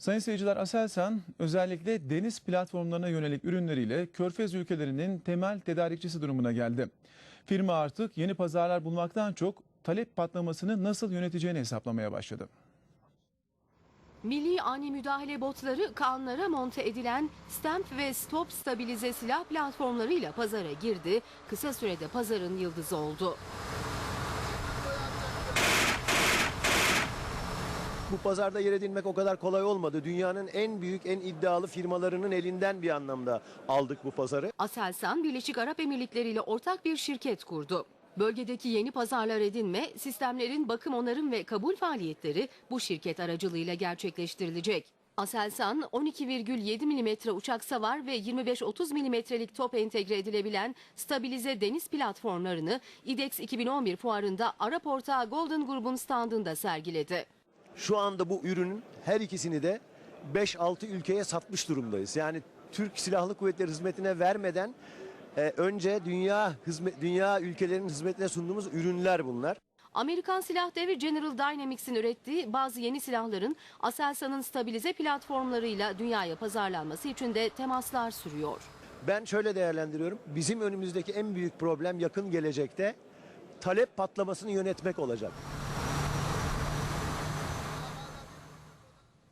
Sayın seyirciler Aselsan özellikle deniz platformlarına yönelik ürünleriyle Körfez ülkelerinin temel tedarikçisi durumuna geldi. Firma artık yeni pazarlar bulmaktan çok talep patlamasını nasıl yöneteceğini hesaplamaya başladı. Milli ani müdahale botları kanlara monte edilen Stamp ve Stop stabilize silah platformlarıyla pazara girdi. Kısa sürede pazarın yıldızı oldu. Bu pazarda yer edinmek o kadar kolay olmadı. Dünyanın en büyük, en iddialı firmalarının elinden bir anlamda aldık bu pazarı. Aselsan Birleşik Arap Emirlikleri ile ortak bir şirket kurdu. Bölgedeki yeni pazarlar edinme, sistemlerin bakım onarım ve kabul faaliyetleri bu şirket aracılığıyla gerçekleştirilecek. Aselsan 12,7 mm uçak savar ve 25-30 mm'lik top entegre edilebilen stabilize deniz platformlarını IDEX 2011 fuarında Arap ortağı Golden Group'un standında sergiledi. Şu anda bu ürünün her ikisini de 5-6 ülkeye satmış durumdayız. Yani Türk Silahlı Kuvvetleri hizmetine vermeden e, önce dünya hizmet, dünya ülkelerinin hizmetine sunduğumuz ürünler bunlar. Amerikan silah devi General Dynamics'in ürettiği bazı yeni silahların Aselsan'ın stabilize platformlarıyla dünyaya pazarlanması için de temaslar sürüyor. Ben şöyle değerlendiriyorum. Bizim önümüzdeki en büyük problem yakın gelecekte talep patlamasını yönetmek olacak.